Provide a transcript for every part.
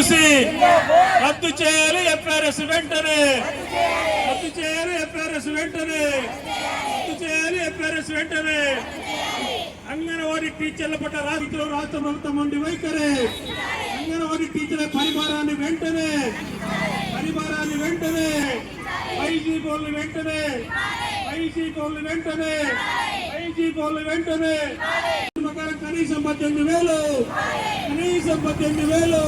చూసి రద్దు చేయాలి ఎఫ్ఆర్ఎస్ వెంటనే. రద్దు చేయాలి ఎఫ్ఆర్ఎస్ వెంటనే. రద్దు చేయాలి ఎఫ్ఆర్ఎస్ వెంటనే. అంగన్వాడీ టీచర్ల పట్ల రాష్ట్రంలో రాష్ట్ర ప్రభుత్వం ఉండి వైఖరి. అంగన్వాడీ టీచర్ల పరిమాణాన్ని వెంటనే. పరిమాణాన్ని వెంటనే. ఐజీ బోర్లు వెంటనే. ఐజీ బోర్లు వెంటనే. ఐజీ బోర్లు వెంటనే. ప్రకారం కనీసం పద్దెనిమిది వేలు. కనీసం పద్దెనిమిది వేలు.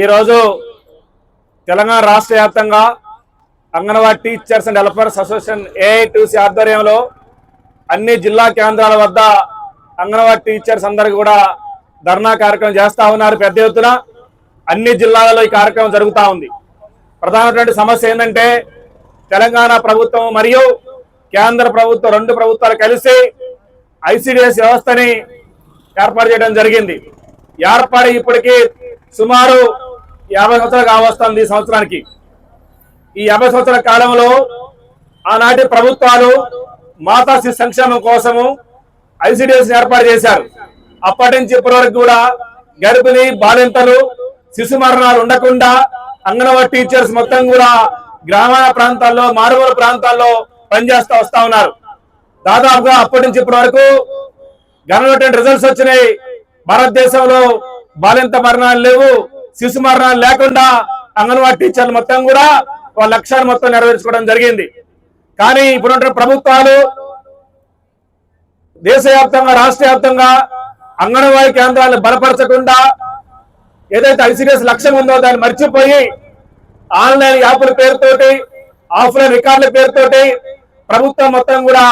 ఈరోజు తెలంగాణ రాష్ట్ర వ్యాప్తంగా anganwadi teachers and developers association AITC ఆధ్వర్యంలో అన్ని జిల్లా కేంద్రాల వద్ద అంగన్వాడీ టీచర్స్ అందరు కూడా ధర్నా కార్యక్రమం చేస్తా ఉన్నారు. పెద్ద ఎత్తున అన్ని జిల్లాలలో ఈ కార్యక్రమం జరుగుతూ ఉంది. ప్రధానమైనటువంటి సమస్య ఏంటంటే తెలంగాణ ప్రభుత్వం మరియు కేంద్ర ప్రభుత్వం రెండు ప్రభుత్వాలు కలిసి ఐసిడిఎస్ వ్యవస్థని ఏర్పాటు చేయడం జరిగింది. ఏర్పాటు ఇప్పటికీ సుమారు యాభై సంవత్సరాలు కావస్తుంది ఈ సంవత్సరానికి. ఈ యాభై సంవత్సరాల కాలంలో ఆనాటి ప్రభుత్వాలు మాతా శిశు సంక్షేమం కోసము ఐసిడిఎస్ ఏర్పాటు చేశారు. అప్పటి నుంచి ఇప్పటి వరకు కూడా గర్భిణి బాలింతలు శిశు మరణాలు ఉండకుండా అంగన్వాడీ టీచర్స్ మొత్తం కూడా గ్రామీణ ప్రాంతాల్లో మారుమూల ప్రాంతాల్లో పనిచేస్తూ వస్తా ఉన్నారు. దాదాపుగా అప్పటి నుంచి ఇప్పటి వరకు గవర్నమెంట్ రిజల్ట్స్ వచ్చినాయి. భారతదేశంలో బాలింత మరణాలు లేవు. శిశు మరణాలు లేకుండా అంగన్వాడీ టీచర్లు మొత్తం కూడా వాళ్ళ లక్ష్యాన్ని మొత్తం నెరవేర్చుకోవడం జరిగింది. కానీ ఇప్పుడున్న ప్రభుత్వాలు దేశవ్యాప్తంగా రాష్ట్ర వ్యాప్తంగా అంగన్వాడీ కేంద్రాలను బలపరచకుండా ఏదైతే ఐసీడీఎస్ లక్ష్యం ఉందో దాన్ని మర్చిపోయి ఆన్లైన్ యాప్ల పేరుతోటి ఆఫ్లైన్ రికార్డుల పేరుతోటి ప్రభుత్వం మొత్తం కూడా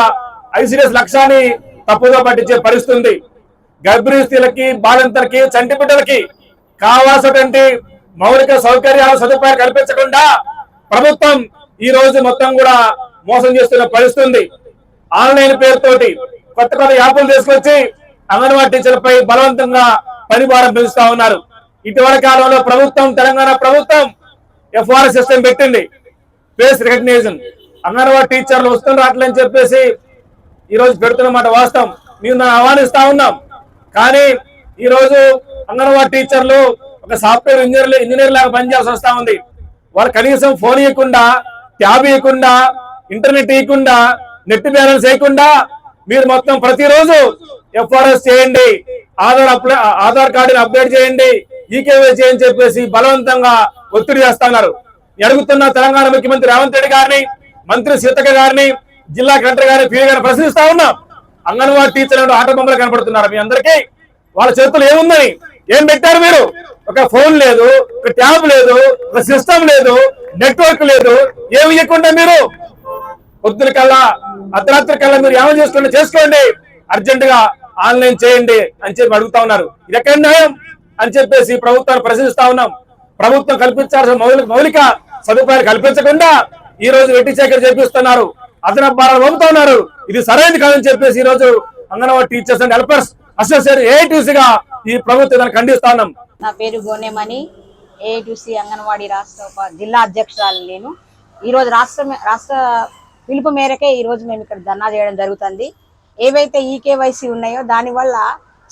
ఐసీఎస్ లక్ష్యాన్ని తప్పుగా పట్టించే పరిస్థితుంది గర్భిణీ స్త్రీలకి బాలింతలకి చంటి బిడ్డలకి కావాల్సినటువంటి మౌలిక సౌకర్యాలు సదుపాయాలు కల్పించకుండా ప్రభుత్వం ఈ రోజు మొత్తం కూడా మోసం చేస్తున్న పరిస్థితుంది ఆన్లైన్ పేరుతోటి కొత్త కొత్త యాప్లు తీసుకొచ్చి అంగన్వాడీ టీచర్లపై బలవంతంగా పనిభారం పెంచుతా ఉన్నారు. ఇటీవల కాలంలో ప్రభుత్వం తెలంగాణ ప్రభుత్వం ఎఫ్ఆర్ సిస్టమ్ పెట్టింది. ఫేస్ రికగ్నైజన్ అంగన్వాడీ టీచర్లు వస్తున్న రావట్లేని చెప్పేసి ఈరోజు పెడుతున్నమాట వాస్తవం. మేము ఆహ్వానిస్తా ఉన్నాం. కానీ ఈరోజు అంగన్వాడీ టీచర్లు ఒక సాఫ్ట్వేర్ ఇంజనీర్ ఇంజనీర్ లాగా పనిచేయాల్సి వస్తా ఉంది. వాళ్ళు కనీసం ఫోన్ ఇవ్వకుండా ట్యాబ్ ఇవ్వకుండా ఇంటర్నెట్ ఇవ్వకుండా నెట్ బ్యాలెన్స్ వేయకుండా మీరు మొత్తం ప్రతిరోజు ఎఫ్ఆర్ఎస్ చేయండి ఆధార్ అప్లై ఆధార్ కార్డుని అప్డేట్ చేయండి ఈకేవై చేయని చెప్పేసి బలవంతంగా ఒత్తిడి చేస్తున్నారు అడుగుతున్న తెలంగాణ ముఖ్యమంత్రి రేవంత్ రెడ్డి గారిని మంత్రి సీతక్క గారిని జిల్లా కలెక్టర్ గారిని పీ గారిని ప్రశ్నిస్తా ఉన్నాం. అంగన్వాడీ టీచర్లు ఆట బొమ్మలు కనపడుతున్నారు. మీ అందరికీ వాళ్ళ చేతులు ఏముందని? ఏం పెట్టారు మీరు? ఒక ఫోన్ లేదు ఒక ట్యాబ్ లేదు ఒక సిస్టమ్ లేదు నెట్వర్క్ లేదు. ఏమి ఇవ్వకుండా మీరు? పొద్దున కల్లా అర్ధరాత్రి కల్లా మీరు ఏమని చేసుకోండి చేసుకోండి. అర్జెంట్గా ఆన్లైన్ చేయండి అని చెప్పి అడుగుతా ఉన్నారు. ఇది ఎక్కడ న్యాయం? అని చెప్పేసి ప్రభుత్వాన్ని ప్రశ్నిస్తా ఉన్నాం. ప్రభుత్వం కల్పించాల్సిన మౌలిక మౌలిక సదుపాయాలు కల్పించకుండా ఈ రోజు వెట్టి చేకరి చేపిస్తున్నారు. అదనపు భారాలు మోపుతా ఉన్నారు ఇది సరైనది కాదని చెప్పేసి ఈ రోజు anganwadi teachers and helpers association ఏఐటీసీగా ఈ ప్రభుత్వం ఖండిస్తాం నా పేరు గోనెమణి ఏఐటీసీ అంగన్వాడీ రాష్ట్ర జిల్లా అధ్యక్షురాలు నేను. ఈ రోజు రాష్ట్ర రాష్ట్ర పిలుపు మేరకే ఈ రోజు మేము ఇక్కడ ధర్నా చేయడం జరుగుతుంది. ఏవైతే ఈకేవైసీ ఉన్నాయో దానివల్ల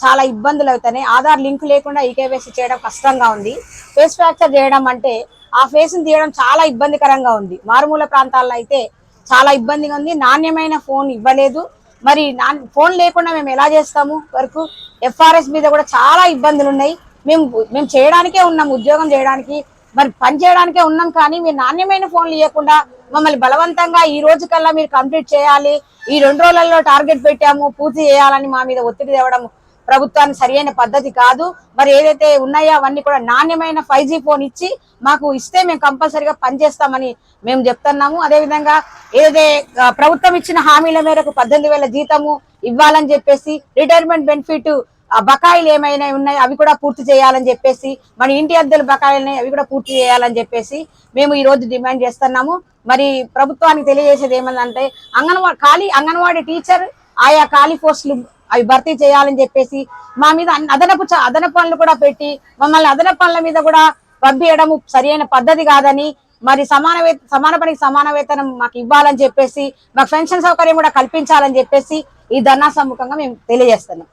చాలా ఇబ్బందులు అవుతున్నాయి ఆధార్ లింక్ లేకుండా ఈకేవైసీ చేయడం కష్టంగా ఉంది. ఫేస్ ఫ్రాక్చర్ చేయడం అంటే ఆ ఫేస్ని తీయడం చాలా ఇబ్బందికరంగా ఉంది. మారుమూల ప్రాంతాల్లో అయితే చాలా ఇబ్బందిగా ఉంది. నాణ్యమైన ఫోన్ ఇవ్వలేదు. మరి నా ఫోన్ లేకుండా మేము ఎలా చేస్తాము? వరకు ఎఫ్ఆర్ఎస్ మీద కూడా చాలా ఇబ్బందులు ఉన్నాయి. మేము మేము చేయడానికే ఉన్నాం ఉద్యోగం చేయడానికి. మరి పని చేయడానికే ఉన్నాం కానీ మీరు నాణ్యమైన ఫోన్లు ఇవ్వకుండా మమ్మల్ని బలవంతంగా ఈ రోజు కల్లా మీరు కంప్లీట్ చేయాలి. ఈ రెండు రోజులలో టార్గెట్ పెట్టాము పూర్తి చేయాలని మా మీద ఒత్తిడి తేవడం ప్రభుత్వానికి సరియైన పద్ధతి కాదు. మరి ఏదైతే ఉన్నాయో అవన్నీ కూడా నాణ్యమైన ఫైవ్ జీ ఫోన్ ఇచ్చి మాకు ఇస్తే మేము కంపల్సరిగా పనిచేస్తామని మేము చెప్తున్నాము. అదేవిధంగా ఏదైతే ప్రభుత్వం ఇచ్చిన హామీల మేరకు పద్దెనిమిది వేల జీతము ఇవ్వాలని చెప్పేసి రిటైర్మెంట్ బెనిఫిట్ బకాయిలు ఏమైనా ఉన్నాయి అవి కూడా పూర్తి చేయాలని చెప్పేసి మన ఇంటి అద్దెల బకాయిలు ఉన్నాయి అవి కూడా పూర్తి చేయాలని చెప్పేసి మేము ఈ రోజు డిమాండ్ చేస్తున్నాము. మరి ప్రభుత్వానికి తెలియజేసేది ఏమందంటే అంగన్వాడీ ఖాళీ అంగన్వాడీ టీచర్ ఆయా ఖాళీ పోస్టులు అవి భర్తీ చేయాలని చెప్పేసి మా మీద అదనపు అదనపు పనులు కూడా పెట్టి మమ్మల్ని అదన పనుల మీద కూడా పంపించడం సరైన పద్ధతి కాదని మరి సమాన సమాన పనికి సమాన వేతనం మాకు ఇవ్వాలని చెప్పేసి మాకు పెన్షన్ సౌకర్యం కూడా కల్పించాలని చెప్పేసి ఈ ధర్నా సమ్ముఖంగా మేము తెలియజేస్తున్నాం.